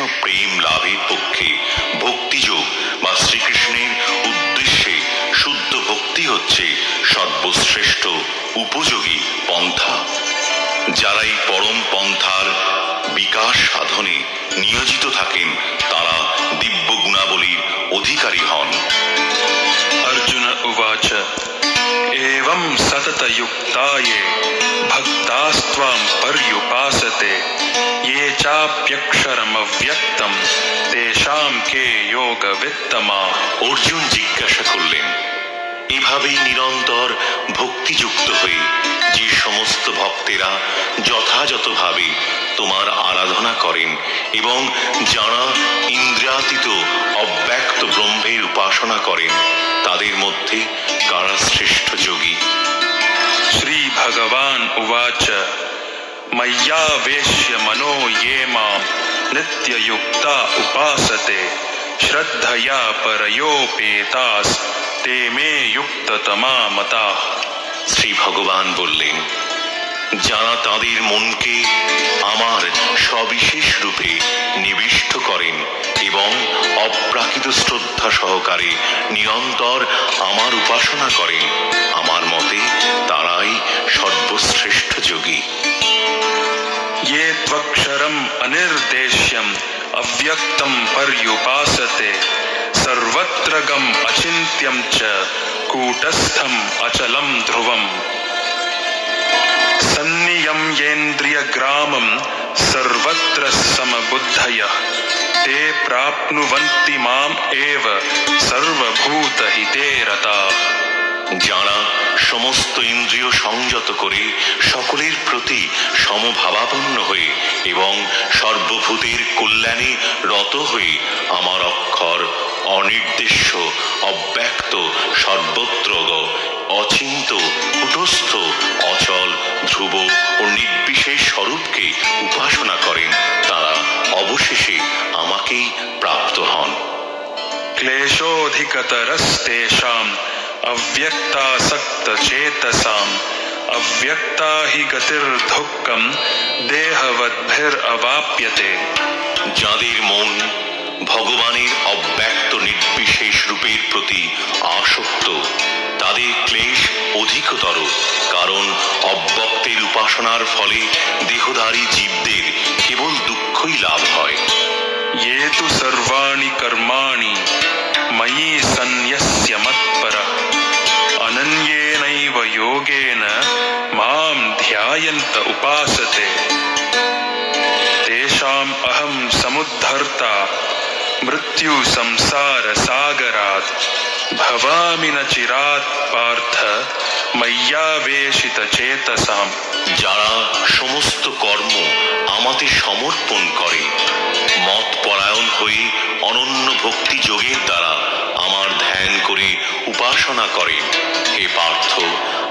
কৃষ্ণ প্রেম লাভের পক্ষে ভক্তিযোগ বা শ্রীকৃষ্ণের উদ্দেশ্যে শুদ্ধ ভক্তি হচ্ছে সর্বশ্রেষ্ঠ উপযোগী পন্থা। যারা এই পরম পন্থার বিকাশ সাধনে নিয়োজিত থাকেন, তারা দিব্য গুণাবলীর অধিকারী হন। অর্জুন উবাচ, এবং সততযুক্তায়ে ভক্তাস্ত্বাম পর্যুপাসতে। ये চাপ্যক্ষরমব্যক্তম তেষাম কে যোগবিত্তমা অর্জুন জিজ্ঞাসা করলেন এভাবেই নিরন্তর ভক্তিযুক্ত হয়ে যে সমস্ত ভক্তেরা যথাযথভাবে তোমার আরাধনা করেন এবং যারা ইন্দ্রাতীত অব্যক্ত ব্রহ্মের উপাসনা করেন তাদের মধ্যে কারা শ্রেষ্ঠ যোগী? শ্রী ভগবান উবাচ। मय्यावेश्य मनो ये मां नित्ययुक्ता उपासते श्रद्धया परयोपेतास् ते मे युक्ततमा मताः শ্রী ভগবান বললেন যারা তাদের মনকে আমার সবিশেষ রূপে নিবিষ্ট করেন এবং অপ্রাকৃত শ্রদ্ধা সহকারে নিরন্তর আমার উপাসনা করেন আমার মতে তারাই সর্বশ্রেষ্ঠ যোগী ये त्वक्षरम् अनिर्देश्यम् अव्यक्तं पर्युपासते सर्वत्र गम् अचिन्त्यं च कूटस्थम् अचलं ध्रुवम् सन्नियम्येन्द्रियग्रामं सर्वत्र समबुद्धयः ते प्राप्नुवन्ति माम् एव सर्वभूतहिते रताः যারা সমস্ত ইন্দ্রিয় সংযত করে সকলের প্রতি সমভাবাপন্ন হয়ে এবং সর্বভূতের কল্যাণে রত হয়ে আমার অক্ষর অনির্দেশ্য, অব্যক্ত সর্বত্র অচিন্ত, কুটস্থ, অচল, ধ্রুব ও নির্বিশেষ স্বরূপকে উপাসনা করেন, তারা অবশেষে আমাকেই প্রাপ্ত হন। ক্লেশোধিকতরস্তেষাম अव्यक्तासक्तचेतसाम् अव्यक्ता हि गतिर्दुःखम् देहवद्भिरवाप्यते যাদের মন ভগবানের অব্যক্ত নির্বিশেষ রূপের প্রতি আসক্ত তাদের ক্লেশ অধিকতর কারণ অব্যক্তের উপাসনার ফলে দেহধারী জীবদের কেবল দুঃখই লাভ হয় ये तु सर्वाणि कर्माणि मयि सन्न्यस्य मत्परः अनन्येनैव योगेन मां ध्यायन्त उपासते तेषाम् अहं समुद्धर्ता मृत्युसंसारसागरात् भवामि न चिरात् पार्थ मय्यावेशितचेतसाम् যারা সমস্ত কর্ম আমাতে সমর্পণ করে মত পরায়ণ হয়ে অনন্য ভক্তি যোগের দ্বারা আমার ধ্যান করে উপাসনা করে হে পার্থ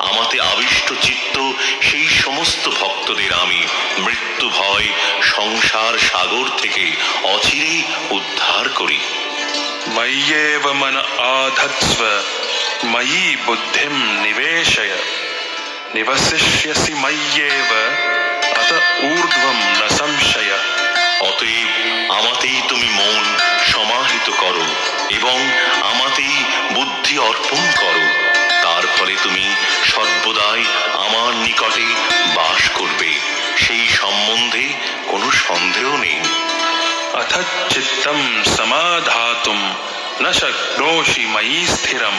আমাতে আবিষ্ট চিত্ত সেই সমস্ত ভক্তদের আমি মৃত্যু ভয় সংসার সাগর থেকে অচিরেই উদ্ধার করি। ময়্যেব মন আধৎস্ব ময়ি বুদ্ধিম নিবেশয়। নিবশিষ্যসি ময়্যেব অত ঊর্ধ্বম ন সংশয়। অতএব আমাতেই তুমি মন সমাহিত করো এবং আমাতেই বুদ্ধি অর্পণ করো। ফলে তুমি সর্বদাই আমার নিকটে বাস করবে। সেই সম্বন্ধে কোনো সন্দেহ নেই। অথ চিত্তম সমাধাতুম ন শক্নোষি ময়ি স্থিরম।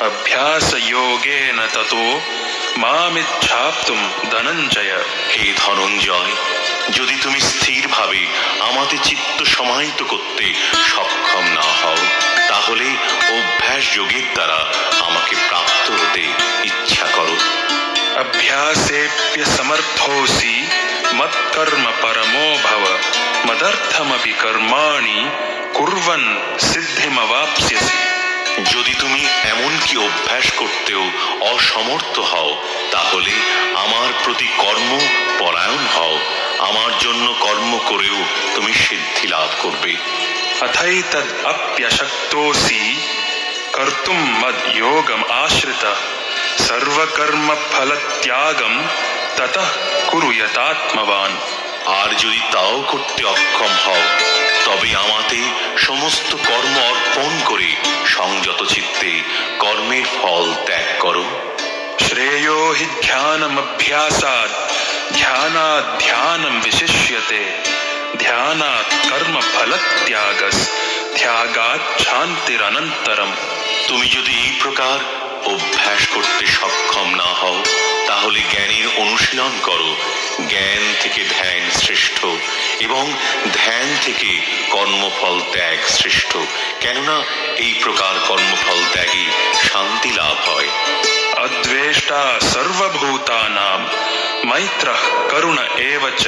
অভ্যাস যোগেন ততো মামিচ্ছাপ্তুম ধনঞ্জয়। হে ধনঞ্জয় যদি তুমি স্থিরভাবে আমাদের চিত্ত সমাহিত করতে সক্ষম না হও হলে অভ্যাস যোগের দ্বারা আমাকে প্রাপ্ত হতে ইচ্ছা করো। অভ্যাসে সমর্থোসি মত পরমো ভব মদর্থমপি কর্মাণি কুর্বন সিদ্ধিমবাপ্স্যসি। যদি তুমি এমন কি অভ্যাস করতেও অসমর্থ হও তাহলে আমার প্রতি কর্ম পরায়ণ হও। আমার জন্য কর্ম করেও তুমি সিদ্ধি লাভ করবে। अथैतदप्यशक्तोऽसि कर्तुं मद्योगम् आश्रितः सर्वकर्मफलत्यागं ततः कुरु यतात्मवान् আর যদি তাও করতে অক্ষম হও তবে আমাতে সমস্ত কর্ম অর্পণ করে সংযত চিত্তে কর্মের ফল ত্যাগ করো श्रेयो हि ध्यानमभ्यासात् ध्यानात् ध्यानं विशिष्यते ध्यानात् कर्मफलत्यागस् त्यागात् शान्तिरनन्तरम् তুমি যদি এই প্রকার অভ্যাস করতে সক্ষম না হও তাহলে জ্ঞানের অনুশীলন করো জ্ঞান থেকে ধ্যান শ্রেষ্ঠ এবং ধ্যান থেকে কর্মফল ত্যাগ শ্রেষ্ঠ কেননা এই প্রকার কর্মফল ত্যাগে শান্তি লাভ হয় अद्वेष्टा सर्वभूतानां मैत्रः करुण एव च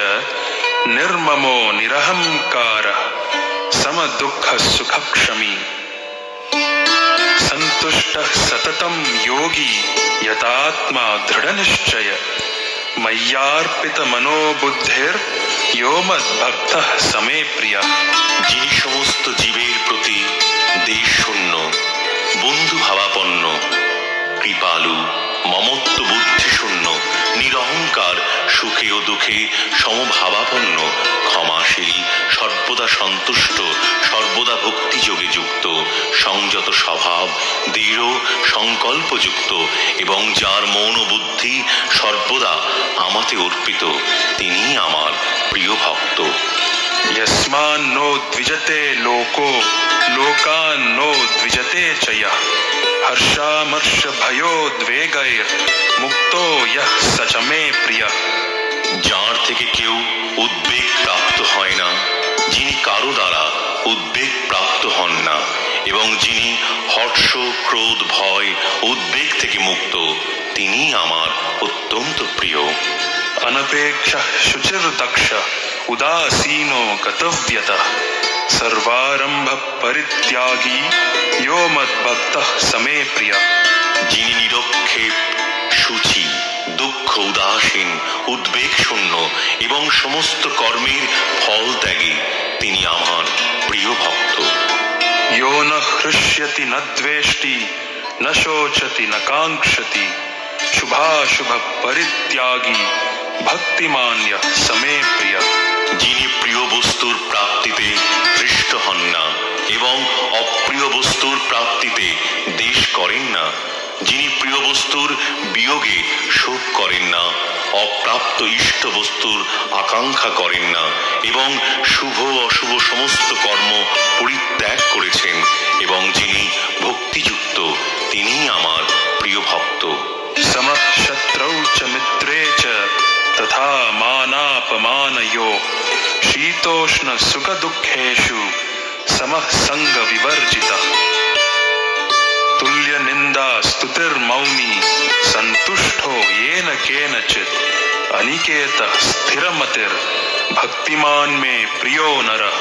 निर्ममो निरहङ्कारः समदुःखसुखक्षमी सन्तुष्टः सततं योगी यतात्मा दृढनिश्चय मय्यार्पितमनोबुद्धिर्यो मद्भक्तः समे प्रियः যিনি সমস্ত জীবের প্রতি দেশ শূন্য বন্ধু ভাবাপন্ন কৃপালু মমত্ব বুদ্ধি শূন্য নিরহংকার সুখে ও দুঃখে সমভাবাপন্ন ক্ষমাশীল সর্বদা সন্তুষ্ট সর্বদা ভক্তিযোগে যুক্ত সংযত স্বভাব দৃঢ় সংকল্পযুক্ত এবং যার মৌন বুদ্ধি সর্বদা আমাতে অর্পিত তিনি আমার প্রিয় ভক্ত यस्मान्नो द्विजते लोको लोकान्नो द्विजते च यः हर्षामर्षभयोद्वेगैर्मुक्तो यः स च मे प्रियः যার থেকে কেউ উদ্বেগ প্রাপ্ত হয় না, যিনি কারও দ্বারা উদ্বেগ প্রাপ্ত হন না, এবং যিনি হর্ষ ক্রোধ ভয়, উদ্বেগ থেকে মুক্ত তিনি আমার অত্যন্ত প্রিয়। অনপেক্ষা সুচির দক্ষ, উদাসীন কর্তব্যত, সর্বারম্ভ পরিত্যাগী ইয় মদ্ভক্ত সমে প্রিয়। যিনি নিরক্ষেপ, সূচি। উদাসীন উদ্বেগ শূন্য এবং সমস্ত কর্মের ফল ত্যাগী তিনি আমার প্রিয় ভক্ত। হৃষ্যতি ন দ্বেষ্টি ন শোচতি ন কাঙ্ক্ষতি শুভাশুভ পরিত্যাগী ভক্তিমান্য সমে প্রিয়। যিনি প্রিয় বস্তুর প্রাপ্তিতে হৃষ্ট হন না এবং অপ্রিয় বস্তুর প্রাপ্তিতে দেশ করেন না যিনি প্রিয় বস্তুর বিয়োগে শোক করেন না, অপ্রাপ্ত ইষ্ট বস্তুর আকাঙ্ক্ষা করেন না, এবং শুভ অশুভ সমস্ত কর্ম পরিত্যাগ করেছেন, এবং যিনি ভক্তিযুক্ত তিনি আমার প্রিয় ভক্ত। সমশত্রৌ চ মিত্রে চ তথা মানাপমানয়ো, শীতোষ্ণ সুখ দুঃখেষু সমঃ সঙ্গ বিবর্জিত তুল্য নিন্দাস स्तुतिर्मौनी सन्तुष्टो येन केनचित् अनिकेतः स्थिरमतिर्भक्तिमान् मे प्रियो नरः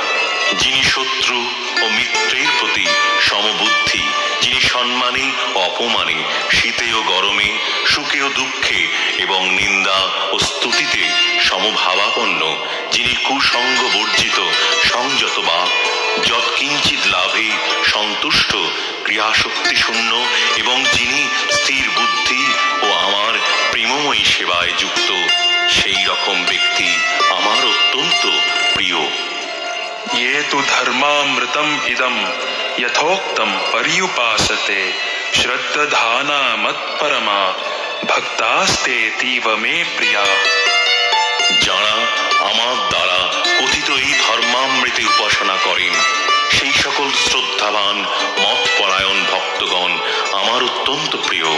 যিনি শত্রু ও মিত্রের প্রতি সমবুদ্ধি যিনি সম্মানে ও অপমানে শীতে ও গরমে সুখে ও দুঃখে এবং নিন্দা ও স্তুতিতে সমভাবাপন্ন যিনি কুসঙ্গ বর্জিত সংযত বা যৎকিঞ্চিত লাভে সন্তুষ্ট ক্রিয়াশক্তি শূন্য এবং যিনি স্থির বুদ্ধি ও আমার প্রেমময়ী সেবায় যুক্ত সেই রকম ব্যক্তি আমার অত্যন্ত প্রিয় ये तु धर्मामृतम् इदं यथोक्तं पर्युपासते श्रद्दधाना मत्परमा ভক্তাস্তেতীব মে প্রিয়া যারা আমার দ্বারা কথিত এই ধর্মামৃতে উপাসনা করেন সেই সকল শ্রদ্ধাবান মতপরায়ণ ভক্তগণ, আমার অত্যন্ত প্রিয়।